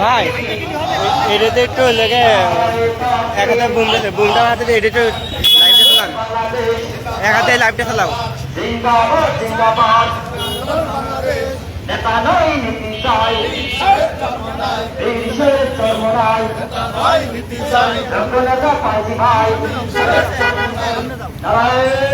ভাই এটাতে একটু লেগে এক হাতে বুম বুমটা হাতে এটা একটু লাইভটা চালান এক হাতে লাইভটা চালাও নেতা নয় নীতি চাই এই বিষয়ে চর্মরাই নেতা পাইছি ভাই নারায়ণ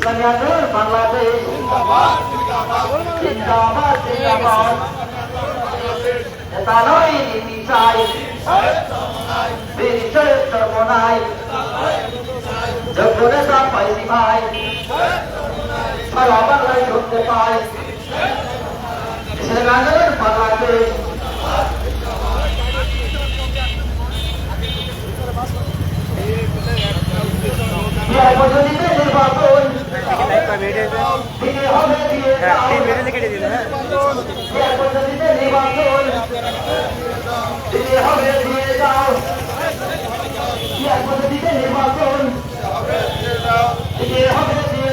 বাংলাদেশ জিন্দাবাদ জিন্দাবাদ নেতা নয় নীতি চাই বিষয় সর্বনাই যোগ্য নেতা পাইছি ভাই সারা বাংলায় শুনতে পাই দেশের আন্দোলন বাংলাদেশ বিয়ার পদ্ধতিতে নির্বাচন দিয়ে হ্যাঁ যাও। তিন মিনিটে কেটে দিন হ্যাঁ দিয়ে দিয়ে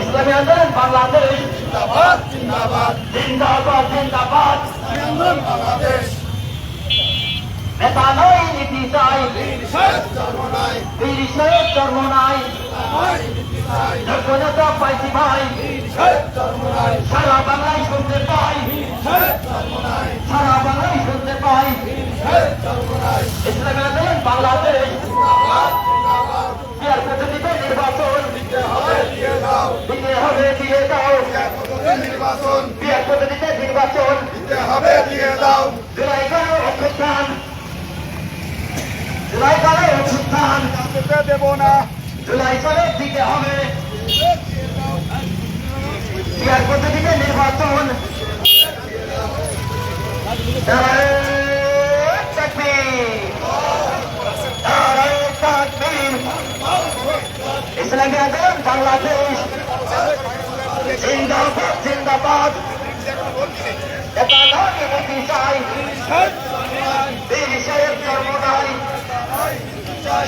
ইসলামী আন্দোলন বাংলাদেশ জিন্দাবাদ জিন্দাবাদ নেতা নয় নীতি চাই বীর সাহেব নাই যোগ্য নেতা পাইছি ভাই সারা বাংলায় শুনতে পাই সারা বাংলায় শুনতে পাই ইসলামী আন্দোলন বাংলাদেশ বিয়ার পদ্ধতিতে নির্বাচন দিতে হবে। দিয়ে দাও বিয়ার পদ্ধতিতে নির্বাচন। দিতে হবে দিয়ে দাও জুলাই গানে অভ্যুত্থান জুলাই গানে অভ্যুত্থান দিতে দেব না। জুলাই সালে দিতে হবে। বিয়ার পদ্ধতিতে নির্বাচন। ইসলামী আন্দোলন বাংলাদেশ। জিন্দাবাদ জিন্দাবাদ। এটা নয় নীতি চাই। বীর সাহেব জন্ম নাই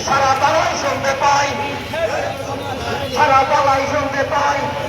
সারা বাংলায় শুনতে পাই সারা বাংলায় শুনতে পাই